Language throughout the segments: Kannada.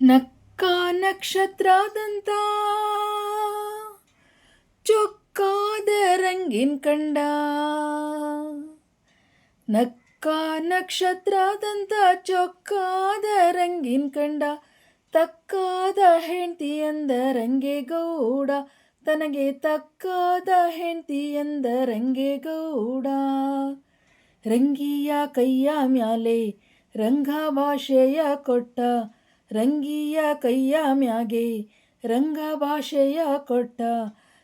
ನಕ್ಕ ನಕ್ಷತ್ರದಂತ ಚೊಕ್ಕಾದ ರಂಗಿನ್ ಕಂಡ ನಕ್ಕ ನಕ್ಷತ್ರದಂತ ಚೊಕ್ಕಾದ ರಂಗಿನ ಕಂಡ ತಕ್ಕಾದ ಹೆಂಡತಿ ಎಂದ ರಂಗೇಗೌಡ ತನಗೆ ತಕ್ಕಾದ ಹೆಂಡತಿ ಎಂದ ರಂಗೇಗೌಡ ರಂಗಿಯ ಕೈಯ ಮ್ಯಾಲೆ ರಂಗ ಭಾಷೆಯ ಕೊಟ್ಟ. ರಂಗಿಯ ಕೈಯ ಮ್ಯಾಗೆ ರಂಗ ಭಾಷೆಯ ಕೊಟ್ಟ.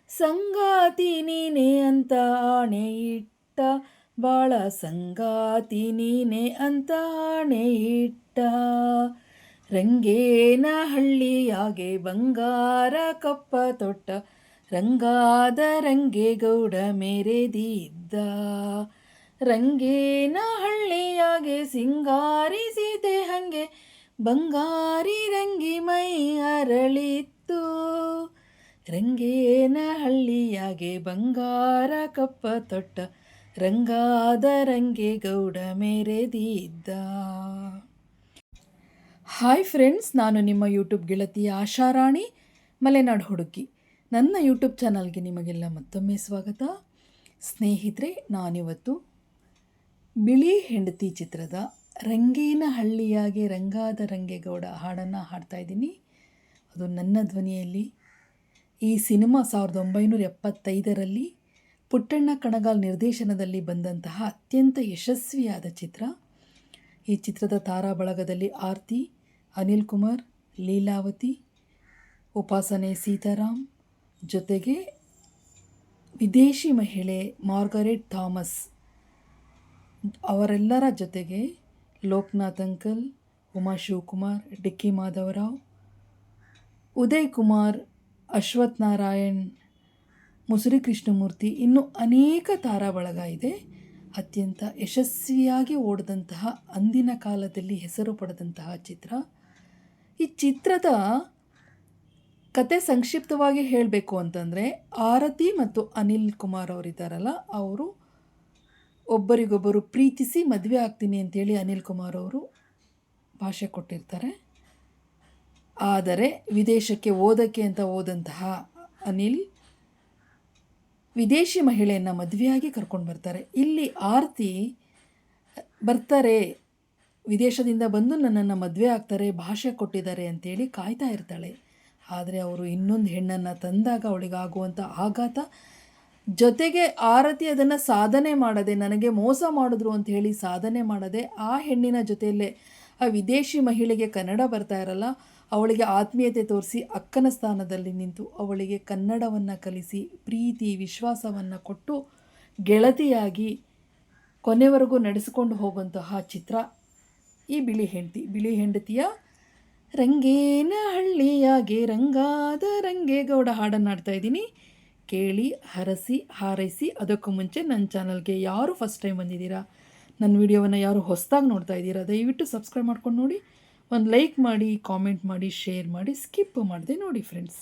ಸಂಗಾತಿ ನೀನೆ ಅಂತ ಆಣೆ ಇಟ್ಟ. ಬಾಳ ಸಂಗಾತಿ ನೀನೆ ಅಂತ ಆಣೆ ಇಟ್ಟ. ರಂಗೇನ ಹಳ್ಳಿಯಾಗೆ ಬಂಗಾರ ಕಪ್ಪ ತೊಟ್ಟ. ರಂಗಾದ ರಂಗೇಗೌಡ ಮೆರೆದಿದ್ದ. ರಂಗೇನ ಹಳ್ಳಿಯಾಗೆ ಸಿಂಗಾರಿಸಿದೆ ಹಂಗೆ, ಬಂಗಾರಿ ರಂಗಿ ಮೈ ಅರಳಿತ್ತು. ರಂಗೇನ ಹಳ್ಳಿಯಾಗೆ ಬಂಗಾರ ಕಪ್ಪ ತೊಟ್ಟ, ರಂಗಾದ ರಂಗೇಗೌಡ ಮೆರೆದಿದ್ದ. ಹಾಯ್ ಫ್ರೆಂಡ್ಸ್, ನಾನು ನಿಮ್ಮ ಯೂಟ್ಯೂಬ್ ಗೆಳತಿ ಆಶಾರಾಣಿ, ಮಲೆನಾಡು ಹುಡುಕಿ ನನ್ನ ಯೂಟ್ಯೂಬ್ ಚಾನಲ್ಗೆ ನಿಮಗೆಲ್ಲ ಮತ್ತೊಮ್ಮೆ ಸ್ವಾಗತ. ಸ್ನೇಹಿತರೆ, ನಾನಿವತ್ತು ಬಿಳಿ ಹೆಂಡತಿ ಚಿತ್ರದ ರಂಗೇನ ಹಳ್ಳಿಯಾಗೆ ರಂಗಾದ ರಂಗೇಗೌಡ ಹಾಡನ್ನು ಹಾಡ್ತಾ ಇದ್ದೀನಿ. ಅದು ನನ್ನ ಧ್ವನಿಯಲ್ಲಿ. ಈ ಸಿನಿಮಾ ಸಾವಿರದ ಒಂಬೈನೂರ ಎಪ್ಪತ್ತೈದರಲ್ಲಿ ಪುಟ್ಟಣ್ಣ ಕಣಗಾಲ್ ನಿರ್ದೇಶನದಲ್ಲಿ ಬಂದಂತಹ ಅತ್ಯಂತ ಯಶಸ್ವಿಯಾದ ಚಿತ್ರ. ಈ ಚಿತ್ರದ ತಾರಾ ಬಳಗದಲ್ಲಿ ಆರ್ತಿ, ಅನಿಲ್ ಕುಮಾರ್, ಲೀಲಾವತಿ, ಉಪಾಸನೆ ಸೀತಾರಾಮ್ ಜೊತೆಗೆ ವಿದೇಶಿ ಮಹಿಳೆ ಮಾರ್ಗರೆಟ್ ಥಾಮಸ್ ಅವರೆಲ್ಲರ ಜೊತೆಗೆ ಲೋಕನಾಥ್ ಅಂಕಲ್, ಉಮಾ ಶಿವಕುಮಾರ್, ಡಿಕ್ಕಿ ಮಾಧವರಾವ್, ಉದಯ್ ಕುಮಾರ್, ಅಶ್ವಥ್ ನಾರಾಯಣ್, ಮುಸುರಿ ಕೃಷ್ಣಮೂರ್ತಿ ಇನ್ನೂ ಅನೇಕ ತಾರಾ ಬಳಗ ಇದೆ. ಅತ್ಯಂತ ಯಶಸ್ವಿಯಾಗಿ ಓಡಿದಂತಹ ಅಂದಿನ ಕಾಲದಲ್ಲಿ ಹೆಸರು ಪಡೆದಂತಹ ಚಿತ್ರ. ಈ ಚಿತ್ರದ ಕತೆ ಸಂಕ್ಷಿಪ್ತವಾಗಿ ಹೇಳಬೇಕು ಅಂತಂದರೆ ಆರತಿ ಮತ್ತು ಅನಿಲ್ ಕುಮಾರ್ ಅವರಿದ್ದಾರಲ್ಲ, ಅವರು ಒಬ್ಬರಿಗೊಬ್ಬರು ಪ್ರೀತಿಸಿ ಮದುವೆ ಆಗ್ತೀನಿ ಅಂತೇಳಿ ಅನಿಲ್ ಕುಮಾರ್ ಅವರು ಭಾಷೆ ಕೊಟ್ಟಿರ್ತಾರೆ. ಆದರೆ ವಿದೇಶಕ್ಕೆ ಓದಕ್ಕೆ ಅಂತ ಹೋದಂತಹ ಅನಿಲ್ ವಿದೇಶಿ ಮಹಿಳೆಯನ್ನು ಮದುವೆಯಾಗಿ ಕರ್ಕೊಂಡು ಬರ್ತಾರೆ. ಇಲ್ಲಿ ಆರತಿ ಬರ್ತಾರೆ, ವಿದೇಶದಿಂದ ಬಂದು ನನ್ನನ್ನು ಮದುವೆ ಆಗ್ತಾರೆ ಭಾಷೆ ಕೊಟ್ಟಿದ್ದಾರೆ ಅಂತೇಳಿ ಕಾಯ್ತಾ ಇರ್ತಾಳೆ. ಆದರೆ ಅವರು ಇನ್ನೊಂದು ಹೆಣ್ಣನ್ನು ತಂದಾಗ ಅವಳಿಗೆ ಆಗುವಂಥ ಆಘಾತ. ಜೊತೆಗೆ ಆರತಿ ಅದನ್ನು ಸಾಧನೆ ಮಾಡದೆ, ನನಗೆ ಮೋಸ ಮಾಡಿದ್ರು ಅಂತ ಹೇಳಿ ಸಾಧನೆ ಮಾಡದೆ, ಆ ಹೆಣ್ಣಿನ ಜೊತೆಯಲ್ಲೇ ಆ ವಿದೇಶಿ ಮಹಿಳೆಗೆ ಕನ್ನಡ ಬರ್ತಾ ಇರಲ್ಲ, ಅವಳಿಗೆ ಆತ್ಮೀಯತೆ ತೋರಿಸಿ ಅಕ್ಕನ ಸ್ಥಾನದಲ್ಲಿ ನಿಂತು ಅವಳಿಗೆ ಕನ್ನಡವನ್ನು ಕಲಿಸಿ, ಪ್ರೀತಿ, ವಿಶ್ವಾಸವನ್ನು ಕೊಟ್ಟು ಗೆಳತಿಯಾಗಿ ಕೊನೆವರೆಗೂ ನಡೆಸಿಕೊಂಡು ಹೋಗುವಂತಹ ಚಿತ್ರ ಈ ಬಿಳಿ ಹೆಂಡತಿ. ಬಿಳಿ ಹೆಂಡತಿಯ ರಂಗೇನ ಹಳ್ಳಿಯಾಗೆ ರಂಗಾದ ರಂಗೇಗೌಡ ಹಾಡನ್ನು ಹಾಡ್ತಾ ಇದ್ದೀನಿ. ಕೇಳಿ, ಹರಸಿ, ಹಾರೈಸಿ, ಅದಕ್ಕೂ ಮುಂಚೆ ನನ್ನ ಚಾನಲ್ಗೆ ಯಾರು ಫಸ್ಟ್ ಟೈಮ್ ಬಂದಿದ್ದೀರಾ? ನನ್ನ ವಿಡಿಯೋವನ್ನು ಯಾರು ಹೊಸದಾಗಿ ನೋಡ್ತಾ ಇದ್ದೀರಾ? ದಯವಿಟ್ಟು ಸಬ್ಸ್ಕ್ರೈಬ್ ಮಾಡ್ಕೊಂಡು ನೋಡಿ. ಒಂದು ಲೈಕ್ ಮಾಡಿ ಕಾಮೆಂಟ್ ಮಾಡಿ ಶೇರ್ ಮಾಡಿ ಸ್ಕಿಪ್ ಮಾಡಿದೆ ನೋಡಿ ಫ್ರೆಂಡ್ಸ್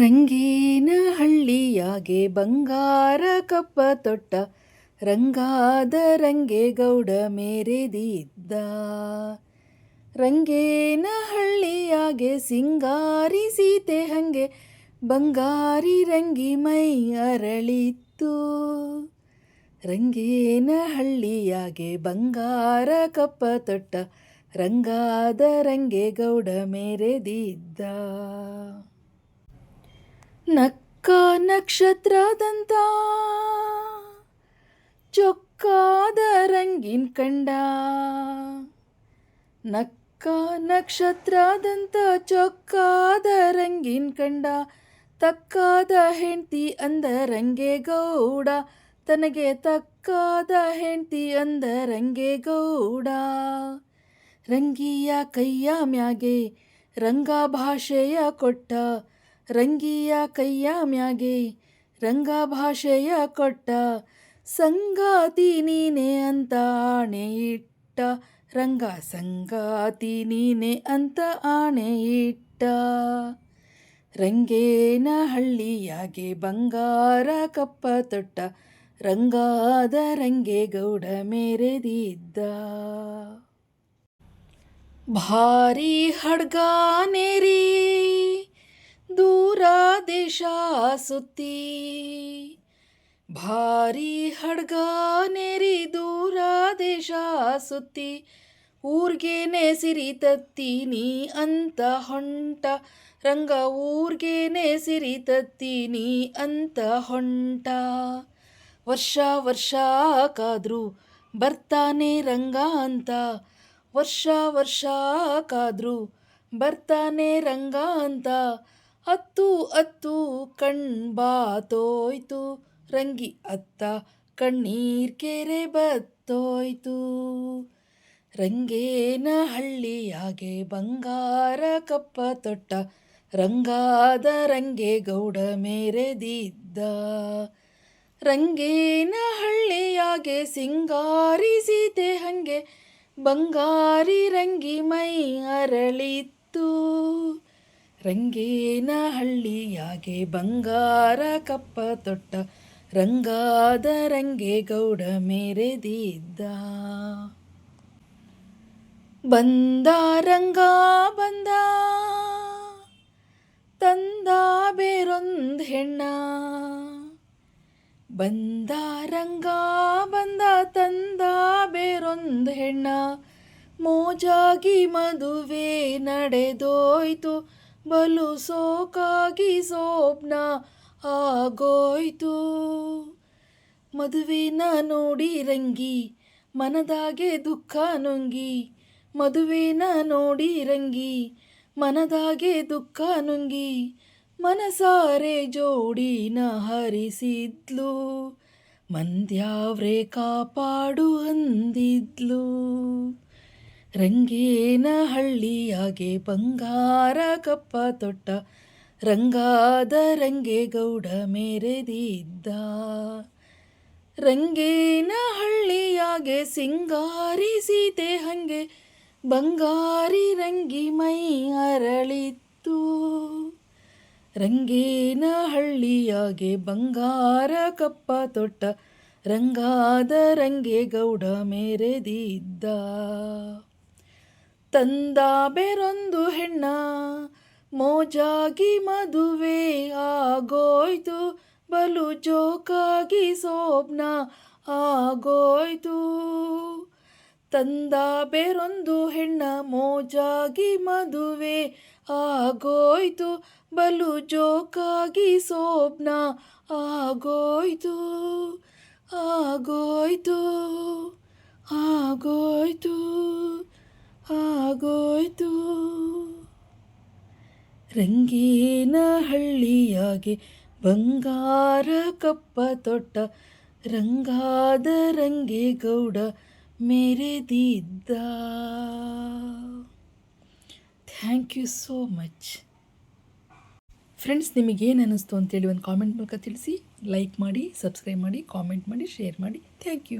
ರಂಗೇನ ಹಳ್ಳಿಯಾಗೆ ಬಂಗಾರ ಕಪ್ಪ ತೊಟ್ಟ, ರಂಗಾದ ರಂಗೇಗೌಡ ಮೇರೆದಿದ್ದ. ರಂಗೇನ ಹಳ್ಳಿಯಾಗೆ ಸಿಂಗಾರಿ ಸೀತೆ ಹಂಗೆ ಬಂಗಾರಿ ರಂಗಿ ಮೈ ಅರಳಿತ್ತು. ರಂಗೇನ ಹಳ್ಳಿಯಾಗೆ ಬಂಗಾರ ಕಪ್ಪ ತೊಟ್ಟ ರಂಗಾದ ರಂಗೆ ಗೌಡ ಮೇರೆದಿದ್ದ. ನಕ್ಕ ನಕ್ಷತ್ರದಂತ ಚೊಕ್ಕಾದ ರಂಗಿನ್ ಕಂಡ. ನಕ್ಕ ನಕ್ಷತ್ರದಂತ ಚೊಕ್ಕಾದ ರಂಗಿನ ಕಂಡ, ತಕ್ಕಾದ ಹೆಂಡತಿ ಅಂದ ರಂಗೇಗೌಡ ತನಗೆ ತಕ್ಕಾದ ಹೆಂಡತಿ ಅಂದ ರಂಗೇಗೌಡ ರಂಗಿಯ ಕೈಯ ಮ್ಯಾಗೆ ರಂಗ ಭಾಷೆಯ ಕೊಟ್ಟ, ರಂಗಿಯ ಕೈಯ ಮ್ಯಾಗೆ ರಂಗ ಭಾಷೆಯ ಕೊಟ್ಟ, ಸಂಗಾತಿ ನೀನೆ ಅಂತ ಆಣೆ ಇಟ್ಟ. ರಂಗ ಸಂಗಾತಿ ನೀನೆ ಅಂತ ಆಣೆ ಇಟ್ಟ. ರಂಗೇನ ಹಳ್ಳಿಯಾಗೆ ಬಂಗಾರ ಕಪ್ಪ ತೊಟ್ಟ. ರಂಗಾದ ರಂಗೇಗೌಡ ಮೇರೆದಿದ್ದ. ಭಾರಿ ಹಡ್ಗಾನೇರಿ, ದೂರ ದೇಶ ಸುತ್ತಿ. ಭಾರಿ ಹಡ್ಗಾನೇರಿ ದೂರ ದೇಶ ಸುತ್ತಿ, ಊರ್ಗೇನೆ ಸಿರಿ ತತ್ತೀನಿ ಅಂತ ಹೊಂಟ, ರಂಗ ಊರ್ಗೇನೆ ಸಿರಿ ತತ್ತೀನಿ ಅಂತ ಹೊಂಟ. ವರ್ಷ ವರ್ಷ ಕಾದ್ರು ಬರ್ತಾನೆ ರಂಗ ಅಂತ, ವರ್ಷ ವರ್ಷ ಕಾದ್ರು ಬರ್ತಾನೆ ರಂಗ ಅಂತ, ಹತ್ತು ಹತ್ತು ಕಣ್ ಬಾತೋಯ್ತು ರಂಗಿ ಅತ್ತ ಕಣ್ಣೀರ್ ಕೆರೆ ಬತ್ತೋಯ್ತು. ರಂಗೇನ ಹಳ್ಳಿಯಾಗೆ ಬಂಗಾರ ಕಪ್ಪ ತೊಟ್ಟ, ರಂಗಾದ ರಂಗೆ ಗೌಡ ಮೇರೆದಿದ್ದ. ರಂಗೇನ ಹಳ್ಳಿಯಾಗೆ ಸಿಂಗಾರಿ ಸೀತೆ ಹಂಗೆ, ಬಂಗಾರಿ ರಂಗಿ ಮೈ ಅರಳಿತ್ತು. ರಂಗೇನ ಹಳ್ಳಿಯಾಗೆ ಬಂಗಾರ ಕಪ್ಪ ತೊಟ್ಟ ರಂಗಾದ ರಂಗೇಗೌಡ ಮೆರೆದಿದ್ದ. ಬಂದ ರಂಗ ಬಂದ, ತಂದ ಬೇರೊಂದು ಹೆಣ್ಣ. ಬಂದ ರಂಗ ಬಂದ, ತಂದ ಬೇರೊಂದು ಹೆಣ್ಣ. ಮೋಜಾಗಿ ಮದುವೆ ನಡೆದೋಯ್ತು, ಬಲು ಸೋಕಾಗಿ ಸೋಪ್ನ ಆಗೋಯ್ತು. ಮದುವೆನ ನೋಡಿ ರಂಗಿ, ಮನದಾಗೆ ದುಃಖ ನುಂಗಿ. ಮದುವೆನ ನೋಡಿ ರಂಗಿ, ಮನದಾಗೆ ದುಃಖ ನುಂಗಿ. ಮನಸಾರೆ ಜೋಡಿನ ಹರಿಸಿದ್ಲು ಮಂದ್ಯಾವ್ರೆ ಕಾಪಾಡು ಅಂದಿದ್ಲು. ರಂಗೇನ ಹಳ್ಳಿಯಾಗೆ ಬಂಗಾರ ಕಪ್ಪ ತೊಟ್ಟ ರಂಗಾದ ರಂಗೇಗೌಡ ಮೆರೆದಿದ್ದ. ರಂಗೇನ ಹಳ್ಳಿಯಾಗೆ ಸಿಂಗಾರಿ ಸೀತೆ ಹಂಗೆ, ಬಂಗಾರಿ ರಂಗಿ ಮೈ ಅರಳಿತ್ತು. ರಂಗೇನ ಹಳ್ಳಿಯಾಗೆ ಬಂಗಾರ ಕಪ್ಪ ತೊಟ್ಟ ರಂಗಾದ ರಂಗೇಗೌಡ ಮೆರೆದಿದ್ದ. ತಂದ ಬೇರೊಂದು ಹೆಣ್ಣ ಮೋಜಾಗಿ ಮದುವೆ ಆಗೋಯ್ತು, ಬಲು ಜೋಕಾಗಿ ಸೋಬ್ನ ಆಗೋಯ್ತು. ತಂದ ಬೇರೊಂದು ಹೆಣ್ಣ ಮೋಜಾಗಿ ಮದುವೆ ಆಗೋಯ್ತು, ಬಲು ಜೋಕಾಗಿ ಸೋಬ್ನ ಆಗೋಯ್ತು ಆಗೋಯ್ತು ಆಗೋಯ್ತು. ರಂಗೇನ ಹಳ್ಳಿಯಾಗೆ ಬಂಗಾರ ಕಪ್ಪ ತೊಟ್ಟ, ರಂಗಾದ Rangegowda ಮೆರೆದಿದ್ದ. Thank you so much. Friends ನಿಮಗೇನು ಅನ್ನಿಸ್ತು ಅಂತೇಳಿ ಒಂದು ಕಾಮೆಂಟ್ ಮೂಲಕ ತಿಳಿಸಿ. ಲೈಕ್ ಮಾಡಿ, ಸಬ್ಸ್ಕ್ರೈಬ್ ಮಾಡಿ, ಕಾಮೆಂಟ್ ಮಾಡಿ, ಶೇರ್ ಮಾಡಿ. Thank you.